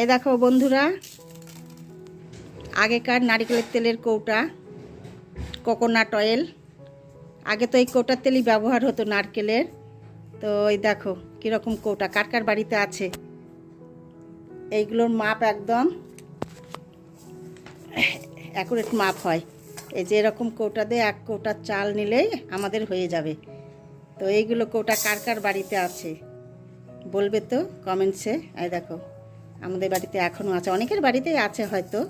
এই দেখো বন্ধুরা, আগেকার নারিকেলের তেলের কৌটা কোকোনাট অয়েল আগে তো এই কৌটার তেলই ব্যবহার হতো নারকেলের। তো এই দেখো কীরকম কৌটা, কার কার বাড়িতে আছে? এইগুলোর মাপ একদম অ্যাকুরেট মাপ হয়। এই যে এরকম কৌটা দিয়ে এক কৌটা চাল নিলেই আমাদের হয়ে যাবে। তো এইগুলো কৌটা কার কার বাড়িতে আছে? বলবে তো কমেন্টসে। এই দেখো আমাদের বাড়িতে এখনও আছে। অনেকের বাড়িতেই আছে হয়তো।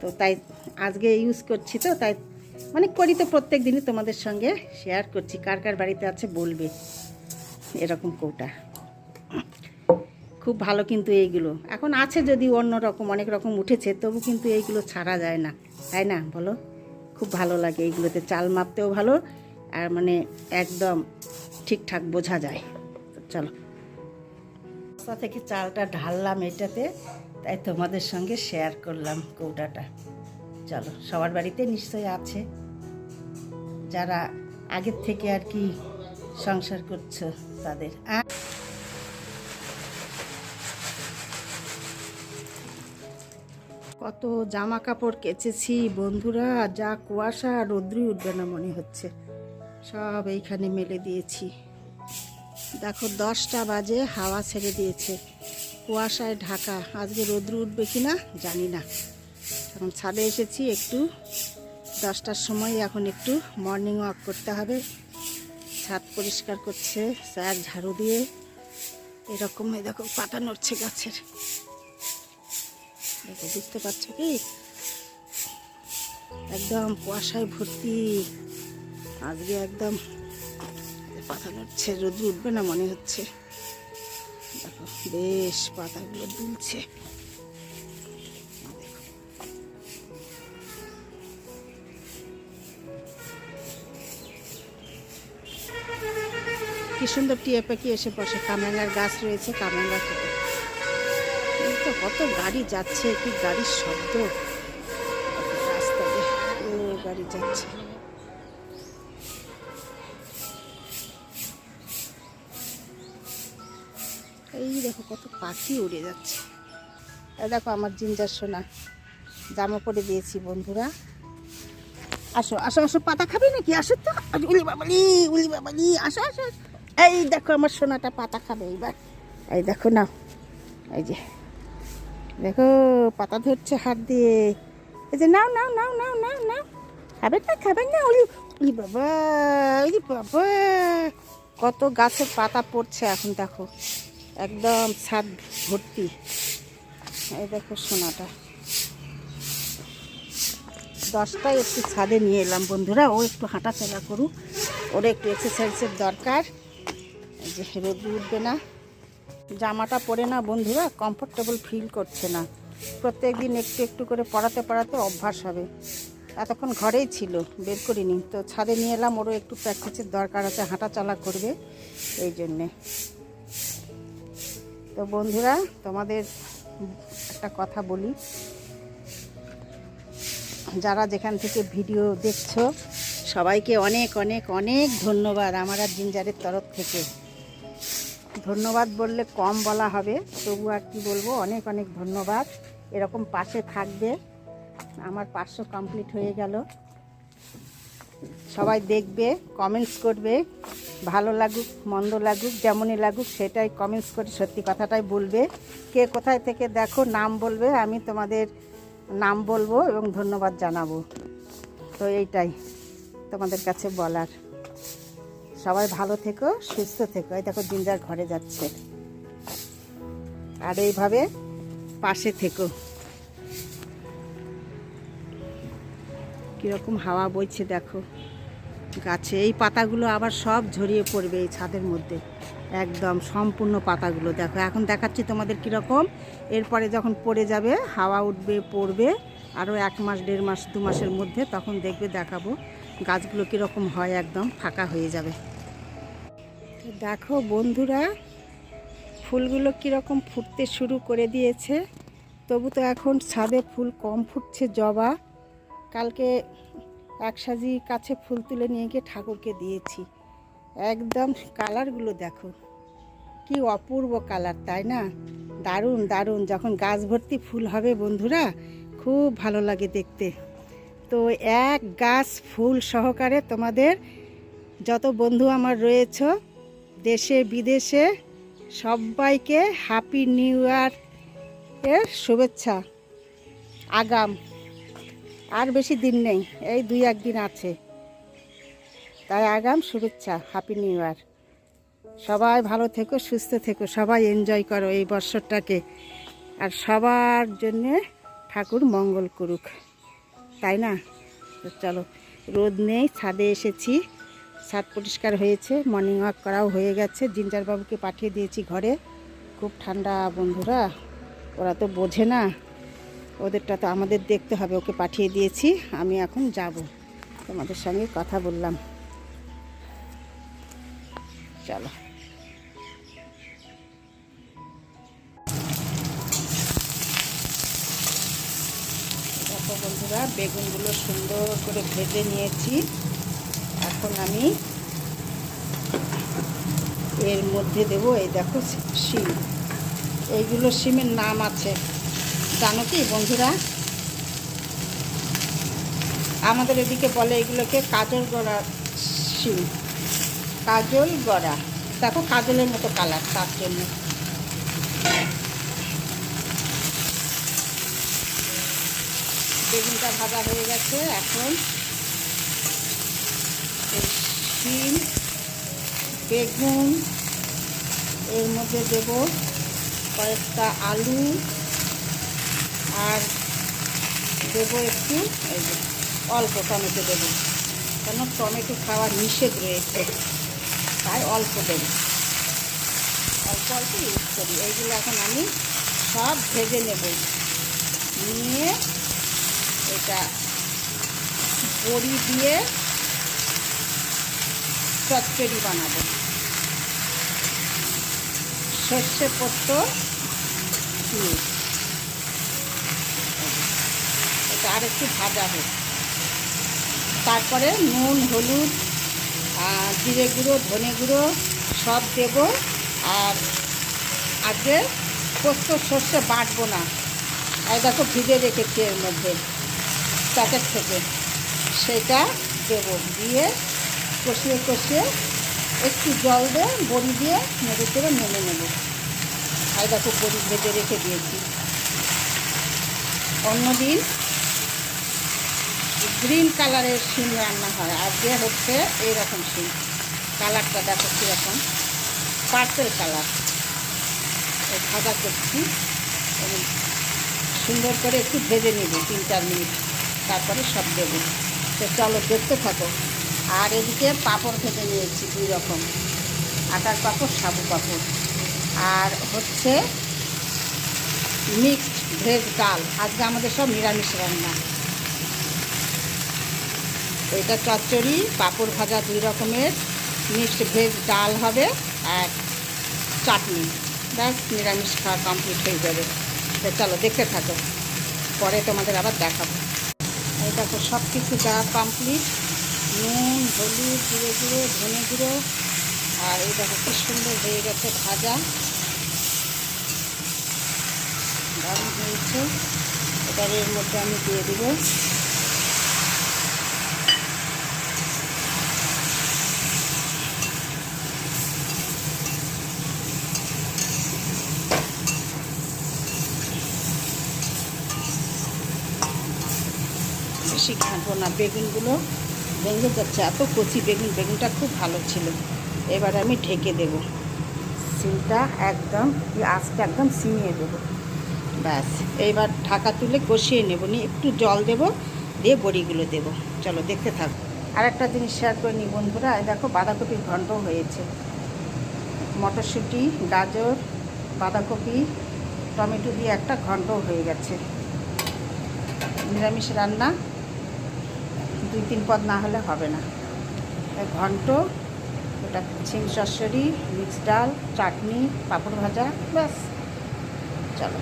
তো তাই আজকে ইউজ করছি তো, তাই মানে করি তো প্রত্যেক দিনই তোমাদের সঙ্গে শেয়ার করছি। কার কার বাড়িতে আছে বলবে এরকম কৌটা। খুব ভালো কিন্তু এইগুলো। এখন আছে যদি অন্য রকম, অনেক রকম উঠেছে, তবু কিন্তু এইগুলো ছাড়া যায় না। তাই না? বলো? খুব ভালো লাগে এইগুলোতে। চাল মাপতেও ভালো, আর মানে একদম ঠিকঠাক বোঝা যায়। চলো। বস্তা থেকে চালটা ঢাললাম এটাতে। তাই তোমাদের সঙ্গে শেয়ার করলাম কৌটাটা। চলো, সবার বাড়িতে নিশ্চয়ই আছে। যারা আগের থেকে আর কি সংসার করছ, তাদের। কত জামা কাপড় কেচেছি বন্ধুরা, যা কুয়াশা রৌদ্রই উঠবে না মনে হচ্ছে। সব এইখানে মেলে দিয়েছি। দেখো, দশটা বাজে, হাওয়া ছেড়ে দিয়েছে। কুয়াশায় ঢাকা। আজকে রৌদ্র উঠবে কি না, জানি না। এখন ছাদে এসেছি, একটু দশটার সময় এখন একটু মর্নিং ওয়াক করতে হবে। ছাদ পরিষ্কার করছে, স্যার ঝাড়ু দিয়ে। এরকম, এই দেখো, পাতা নড়ছে গাছের। দেখো, বুঝতে পারছ কি? একদম কুয়াশায় ভর্তি। আজকে একদম পাতা নড়ছে রোদ উঠবে না, মনে হচ্ছে। দেখো, বেশ পাতাগুলো দুলছে। কি সুন্দর টিয়া পাখি এসে বসে। কামরাঙ্গার গাছ রয়েছে কামরাঙ্গা এই তো কত গাড়ি যাচ্ছে, কি গাড়ির শব্দ। রাস্তা ও গাড়ি যাচ্ছে। এই দেখো কত পাখি উড়ে যাচ্ছে। দেখো আমার জিঞ্জার সোনা, জামা পরে দিয়েছি বন্ধুরা। আসো আসো আসো, পাতা খাবে নাকি? আসো তো উলি বাবালি উলি বাবালি, আসো আসো। এই দেখো আমার সোনাটা পাতা খাবে এইবার। এই দেখো না এই যে, দেখো পাতা ধরছে হাত দিয়ে। এই যে নাও নাও নাও নাও নাও নাও। খাবেন না খাবেন না, উলি উলি বাবা উলি বাবা। কত গাছের পাতা পড়ছে এখন দেখো। একদম ছাদ ভর্তি। এই দেখো সোনাটা। দশটায় একটু ছাদে নিয়ে এলাম বন্ধুরা, ও একটু হাঁটাচলা করুক। ওর একটু এক্সারসাইজের দরকার। যে রোদ উঠবে না। জামাটা পরে না বন্ধুরা কমফোর্টেবল ফিল করছে না। প্রত্যেক দিন একটু একটু করে পড়াতে পড়াতে অভ্যাস হবে। এতক্ষণ ঘরেই ছিল, বের করিনি। তো ছাদে নিয়ে এলাম, ওরও একটু প্র্যাকটিসের দরকার আছে হাঁটা চলা করবে। এই জন্যে। তো বন্ধুরা, তোমাদের একটা কথা বলি। যারা যেখান থেকে ভিডিও দেখছ, সবাইকে অনেক অনেক অনেক ধন্যবাদ আমার আর জিঞ্জারের তরফ থেকে। ধন্যবাদ বললে কম বলা হবে, তবু আর কি বলব, অনেক অনেক ধন্যবাদ। এরকম পাশে থাকবে, আমার পাঁচশো কমপ্লিট হয়ে গেল। সবাই দেখবে, কমেন্টস করবে। ভালো লাগুক, মন্দ লাগুক, যেমনই লাগুক, সেটাই কমেন্টস করে সত্যি কথাটাই বলবে। কে কোথায় থেকে দেখো, নাম বলবে, আমি তোমাদের নাম বলব এবং ধন্যবাদ জানাব। তো এইটাই তোমাদের কাছে বলার। সবাই ভালো থেকো, সুস্থ থেকো। এই দেখো জিঞ্জার ঘরে যাচ্ছে। আর এইভাবে পাশে থেকো। কীরকম হাওয়া বইছে দেখো। গাছে। এই পাতাগুলো আবার সব ঝরিয়ে পড়বে এই ছাদের মধ্যে। একদম সম্পূর্ণ পাতাগুলো। দেখো, এখন দেখাচ্ছি তোমাদের কীরকম। এরপরে যখন পড়ে যাবে, হাওয়া উঠবে, পড়বে, আরও এক মাস, দেড় মাস, দু মাসের মধ্যে তখন দেখবে, দেখাবো গাছগুলো কীরকম হয়, একদম ফাঁকা হয়ে যাবে। দেখো বন্ধুরা, ফুলগুলো কীরকম ফুটতে শুরু করে দিয়েছে। তবু তো এখন ছাদে ফুল কম ফুটছে জবা। কালকে এক সাজি কাছে ফুল তুলে নিয়ে গিয়ে ঠাকুরকে দিয়েছি। একদম কালারগুলো দেখো। কি অপূর্ব কালার, তাই না? দারুণ দারুণ। যখন গাছ ভর্তি ফুল হবে বন্ধুরা, খুব ভালো লাগে দেখতে। তো এক গাছ ফুল সহকারে তোমাদের যত বন্ধু আমার রয়েছ, দেশে, বিদেশে, সবাইকে হ্যাপি নিউ ইয়ার এর শুভেচ্ছা, আগাম। আর বেশি দিন নেই, এই দুই একদিন আছে। তাই আগাম শুভেচ্ছা হ্যাপি নিউ ইয়ার সবাই ভালো থেকো, সুস্থ থেকো, সবাই এনজয় করো এই বৎসরটাকে আর সবার জন্যে ঠাকুর মঙ্গল করুক। তাই না? চলো, রোদ নেই, ছাদে এসেছি। ছাদ পরিষ্কার হয়েছে মর্নিং ওয়াক করাও হয়ে গেছে। জিঞ্জার বাবুকে পাঠিয়ে দিয়েছি ঘরে। খুব ঠান্ডা বন্ধুরা, ওরা তো বোঝে না। ওদেরটা তো আমাদের দেখতে হবে, ওকে পাঠিয়ে দিয়েছি, আমি এখন যাব। তোমাদের সঙ্গে কথা বললাম। চলো। বন্ধুরা, বেগুনগুলো সুন্দর করে ভেজে নিয়েছি। এখন আমি এর মধ্যে দেব, এই দেখো শিম। এইগুলো শিমের নাম আছে। জানো কি বন্ধুরা? আমাদের এদিকে বলে এগুলোকে কাজল গড়া শিম কাজল গড়া। দেখো কাজলের মতো কালার তার জন্য। বেগুনটা ভাজা হয়ে গেছে এখন। শিম বেগুন, এর মধ্যে দেব কয়েকটা আলু। আর দেবো একটু, এই যে অল্প টমেটো দেবো। কেন টমেটো খাওয়ার নিষেধ রয়েছে, তাই অল্প দেব। অল্প অল্প ইউজ করি। এইগুলো এখন আমি সব ভেজে নেব। নিয়ে এটা বড়ি দিয়ে চচ্চড়ি বানাবো। সর্ষে পোস্ত দিয়ে এটা আর একটু ভাজা হোক। তারপরে নুন, হলুদ, আর জিরে গুঁড়ো, ধনে গুঁড়ো সব দেব। আর আজকে পোস্ত সর্ষে বাটবো না। এই দেখো ভিজে রেখেছি এর মধ্যে প্যাকেট থেকে। সেটা দেবো। দিয়ে কষিয়ে কষিয়ে একটু জল দিয়ে বড়ি দিয়ে নেড়ে চেড়ে নেমে নেব। আর বড়ি ভেজে রেখে দিয়েছি। অন্যদিন গ্রিন কালারের শিম রান্না হয়। আজকে হচ্ছে এইরকম শিম। কালারটা দেখো কীরকম। Purple colour. ভাজা করছি। সুন্দর করে একটু ভেজে নেব, তিন চার মিনিট। তারপরে সব দেব। তো চলো দেখতে থাকো। আর এদিকে পাঁপড় ভেজে নিয়েছি দুই রকম। আটার পাঁপড়, সাবু পাঁপড়। আর হচ্ছে মিক্সড ভেজ ডাল। আজকে আমাদের সব নিরামিষ রান্না। এটা চচ্চড়ি, পাঁপড় ভাজা দুই রকমের, মিক্সড ভেজ ডাল হবে আর চাটনি। ব্যাস, নিরামিষ খাওয়া কমপ্লিট হয়ে যাবে। তো চলো, দেখতে থাকো। পরে তোমাদের আবার দেখাবো। এই দেখো সব কিছু দেওয়া কমপ্লিট নুন, হলুদ, জিরে গুঁড়ো, ধনে গুঁড়ো। আর দেখো, কি সুন্দর হয়ে গেছে ভাজা। দারুণ হয়েছে। এবার এর মধ্যে আমি দিয়ে দিব বেশি ঘাঁটবো না। বেগুনগুলো ভেঙে যাচ্ছে। এত কচি বেগুন, বেগুনটা খুব ভালো ছিল। এবার আমি ঢেকে দেব। সিমটা একদম আঁচটা একদম সিমিয়ে দেবো। ব্যাস, এইবার ঢাকা তুলে কষিয়ে নেব। নিয়ে একটু জল দেব, দিয়ে বড়িগুলো দেব। চলো, দেখতে থাক। আর একটা জিনিস শেয়ার করে নিই বন্ধুরা। দেখো, বাঁধাকপির ঘন্ট হয়েছে। মটরশুঁটি, গাজর, বাঁধাকপি, টমেটো দিয়ে একটা ঘন্ট হয়ে গেছে। নিরামিষ রান্না। দুই তিন পদ না হলে হবে না। ঘন্ট ওটা ছিম সরসরি, মিক্স ডাল, চাটনি, পাঁপড় ভাজা, ব্যাস। চলো।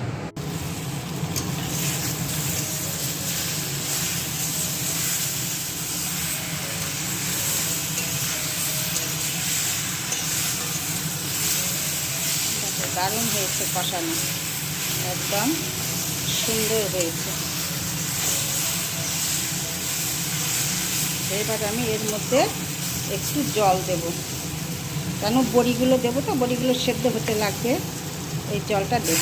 দারুণ হয়েছে কষানো। একদম সুন্দর হয়েছে। এবার আমি এর মধ্যে একটু জল দেব। কেন বড়িগুলো দেবো তো? বড়িগুলো সেদ্ধ হতে লাগবে। এই জলটা দেব।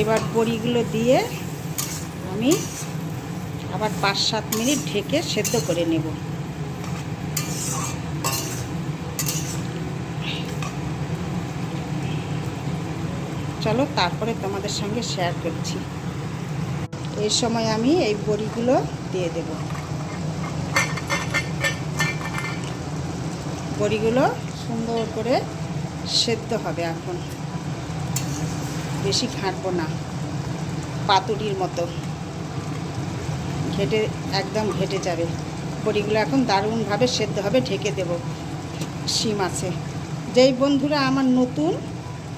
এবার বড়িগুলো দিয়ে আমি আবার পাঁচ সাত মিনিট ঢেকে সেদ্ধ করে নেব। চলো, তারপরে তোমাদের সঙ্গে শেয়ার করছি। এই সময় আমি এই বড়িগুলো দিয়ে দেব। বড়িগুলো সুন্দর করে সেদ্ধ হবে এখন। বেশি ঘাঁটবো না, পাতুরির মতো। ঘেটে, একদম ঘেটে যাবে। বড়িগুলো এখন দারুণভাবে সেদ্ধ হবে, ঢেকে দেব। শিম আছে। যেই বন্ধুরা আমার নতুন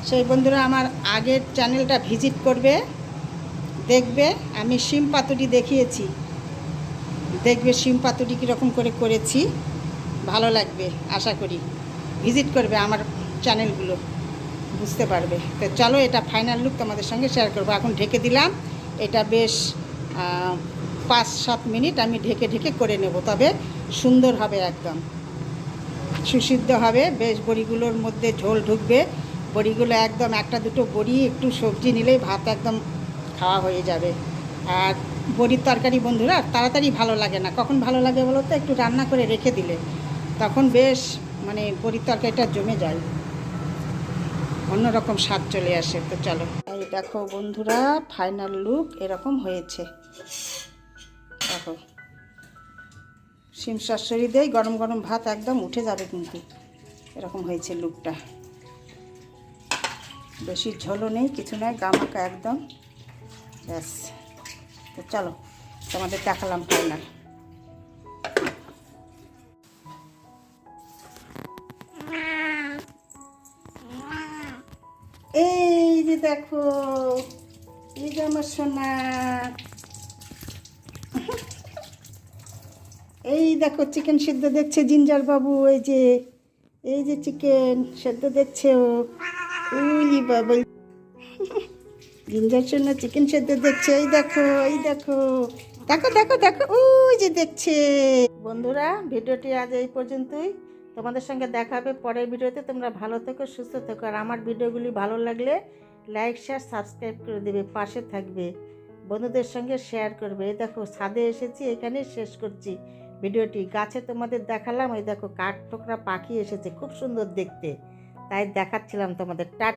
সেই বন্ধুরা আমার আগের চ্যানেলটা ভিজিট করবে। দেখবে, আমি শিম পাতুরি দেখিয়েছি। দেখবে শিম পাতুরি কীরকম করে করেছি। ভালো লাগবে, আশা করি। ভিজিট করবে আমার চ্যানেলগুলো। বুঝতে পারবে। তো চলো, এটা ফাইনাল লুক তোমাদের সঙ্গে শেয়ার করব। এখন ঢেকে দিলাম। এটা বেশ পাঁচ, সাত মিনিট আমি ঢেকে ঢেকে করে নেব। তবে সুন্দর হবে একদম। সুসিদ্ধ হবে। বেশ বড়িগুলোর মধ্যে ঝোল ঢুকবে। বড়িগুলো একদম একটা দুটো বড়ি, একটু সবজি নিলেই ভাত একদম খাওয়া হয়ে যাবে। আর বড়ির তরকারি বন্ধুরা, তাড়াতাড়ি ভালো লাগে না। কখন ভালো লাগে বলো তো? একটু রান্না করে রেখে দিলে। তখন বেশ মানে বড়ির তরকারিটা জমে যায়। অন্যরকম স্বাদ চলে আসে। তো চলো। এই দেখো বন্ধুরা ফাইনাল লুক এরকম হয়েছে। দেখো। শিম শাশুড়ি দেই গরম গরম ভাত একদম উঠে যাবে কিন্তু। এরকম হয়েছে লুকটা বেশি ঝোলও নেই, কিছু নয় গামাকা একদম। ব্যাস। তো চলো, তোমাদের দেখালাম ফাইনাল এই যে দেখো, এই যে আমার সোনা। এই দেখো চিকেন সিদ্ধ দেখছে জিঞ্জার বাবু এই যে এই যে চিকেন সেদ্ধ দেখছে ও। উলি বাবা। জন্য চিকেন সেদ্ধ দেখছে, এই দেখো এই দেখো। দেখো দেখো দেখো, ওই যে দেখছে। বন্ধুরা, ভিডিওটি আজ এই পর্যন্তই। তোমাদের সঙ্গে দেখা হবে পরের ভিডিওতে। তোমরা ভালো থেকো, সুস্থ থেকো। আর আমার ভিডিওগুলি ভালো লাগলে লাইক শেয়ার সাবস্ক্রাইব করে দেবে, পাশে থাকবে। বন্ধুদের সঙ্গে শেয়ার করবে। এই দেখো, ছাদে এসেছি এখানে শেষ করছি ভিডিওটি। গাছে তোমাদের দেখালাম ওই দেখো, কাঠ ঠোকরা পাখি এসেছে, খুব সুন্দর দেখতে। তাই দেখাচ্ছিলাম তোমাদের। টা